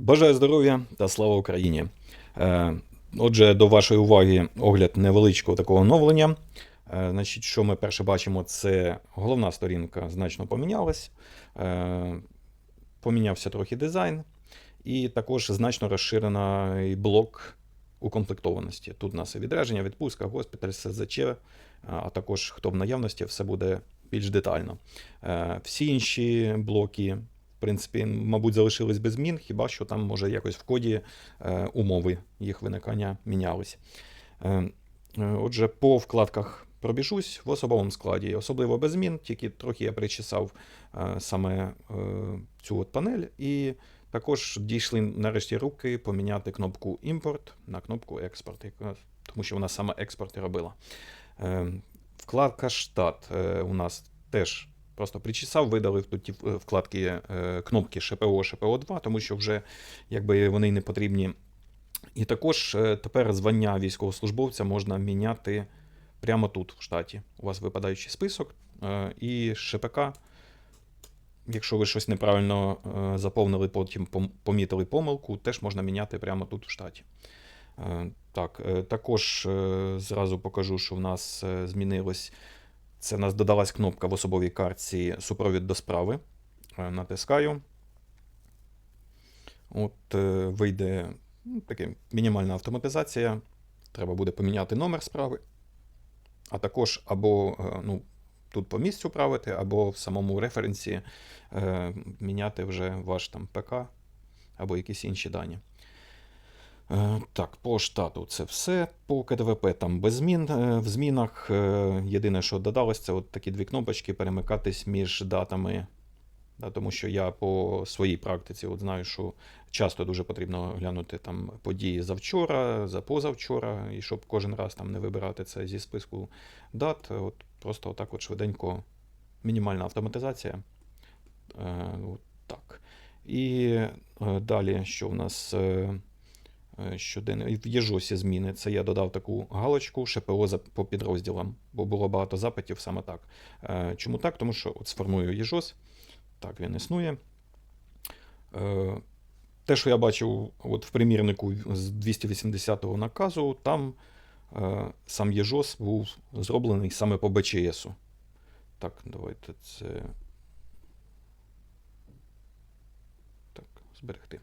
Бажаю здоров'я та слава Україні. Е, Отже, до вашої уваги огляд невеличкого такого оновлення. Е, Значить, що ми перше бачимо, це головна сторінка значно помінялась. Е, Помінявся трохи дизайн, і також значно розширений блок укомплектованості. Тут у нас і відрядження, відпустка, госпіталь, СЗЧ, а також хто в наявності, все буде більш детально. Всі інші блоки в принципі, мабуть, залишились без змін, хіба що там, може, якось в коді е, умови їх виникання мінялись. Е, е, отже, по вкладках пробіжусь в особовому складі, особливо без змін, тільки трохи я причесав саме цю от панель, і також дійшли нарешті руки поміняти кнопку імпорт на кнопку експорт, тому що вона саме експорт і робила. Вкладка штат у нас теж просто причесав, видалив тут ті е, вкладки е, кнопки ШПО, ШПО 2, тому що вже якби вони не потрібні. І також е, тепер звання військовослужбовця можна міняти прямо тут, в штаті. У вас випадаючий список і ШПК. Якщо ви щось неправильно заповнили, потім помітили помилку, теж можна міняти прямо тут в штаті. Так, також зразу покажу, що в нас змінилось. Це в нас додалась кнопка в особовій картці супровід до справи. Е, Натискаю. От е, вийде ну, таке мінімальна автоматизація. Треба буде поміняти номер справи. А також або е, ну, тут по місцю правити, або в самому референсі е, міняти вже ваш там ПК або якісь інші дані. Е, Так, по штату це все. По КДВП там без змін. Е, В змінах е, єдине, що додалось, це от такі дві кнопочки перемикатись між датами. Да, тому що я по своїй практиці от знаю, що часто дуже потрібно глянути там події завчора, за позавчора, і щоб кожен раз там не вибирати це зі списку дат. От просто отак от швиденько мінімальна автоматизація. Е, от так. І е, далі, що в нас е, е, щоденно в Єжосі зміни. Це я додав таку галочку ШПО по підрозділам, бо було багато запитів саме так. Е, Чому так? Тому що от сформую Єжос. Так, він існує. Е, Те, що я бачив от в примірнику з 280-го наказу, там сам Єжос був зроблений саме по БЧСу. Так, давайте це. Так, зберегти.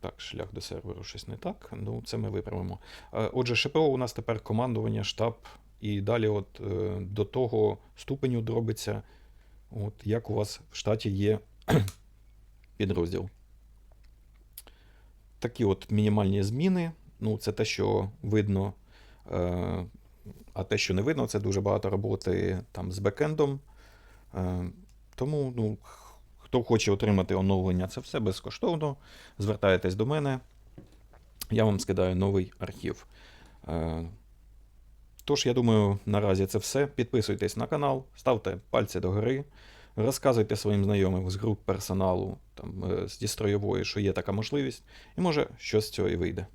Так, шлях до серверу щось не так. Ну, це ми виправимо. Е, Отже, ШПО у нас тепер командування, штаб, і далі, от е, до того ступеню дробиться, от як у вас в штаті є підрозділ. Такі от мінімальні зміни. Ну, це те, що видно. Е, а те, що не видно, це дуже багато роботи там з бекендом. Тому, ну, хто хоче отримати оновлення, це все безкоштовно. Звертайтесь до мене. Я вам скидаю новий архів. Е, Тож, я думаю, наразі це все. Підписуйтесь на канал, ставте пальці догори, розказуйте своїм знайомим з груп персоналу там, е, з дістроєвої, що є така можливість, і може щось з цього і вийде.